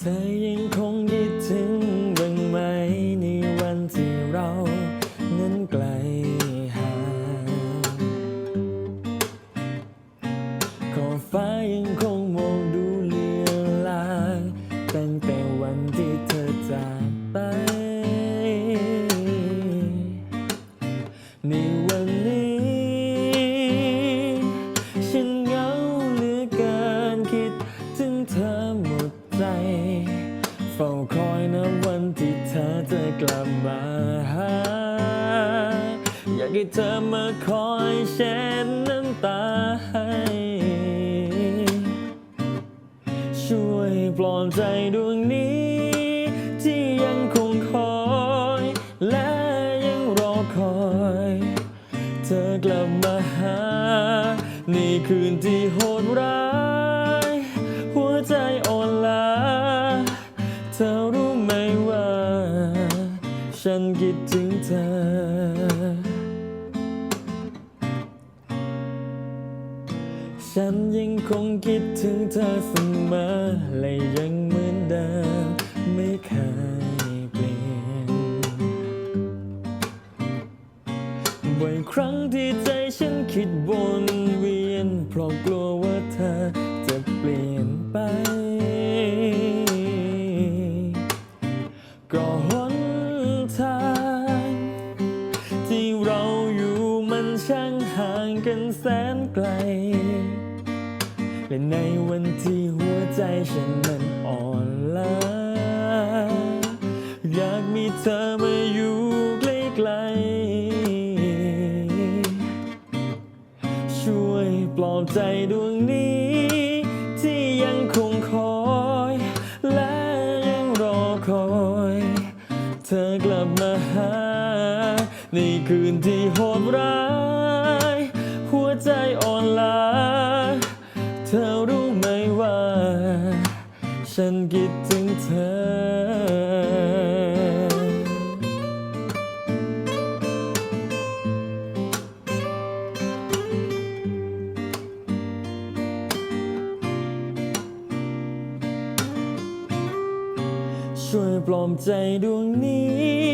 ธอยังคงคิดถึงบ้างไหมในวันที่เรานั้นไกลห่างขอฟ้ายังคงม มาหา อยากให้เธอมาคอยเช็ดน้ำตาให้ ช่วยปลอบใจดวงนี้ ที่ยังคงคอย และยังรอคอย เธอกลับมาหา ในคืนที่โหดร้าย ฉันคิดถึงเธอ ฉันยังคงคิดถึงเธอเสมอและยังเหมือนเดิมไม่เคยเปลี่ยน บ่อยครั้งที่ใจฉันคิดวนเวียน เพราะกลัวว่าเธอจะเปลี่ยนไป และในวันที่หัวใจฉันมันอ่อนล้าอยากมีเธอมาอยู่ใกล้ๆช่วยปลอบใจดวงนี้ ที่ยังคงคอย และยังรอคอย เธอกลับมาหา ในคืนที่โหดร้าย หัวใจอ่อนล้า ฉันคิดถึงเธอ ช่วยปลอบใจดวงนี้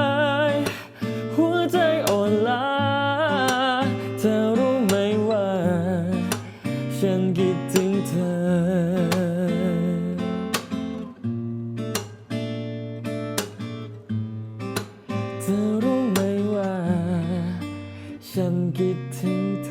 ธอรู้ไหมว่า ฉันคิดถึงเธอ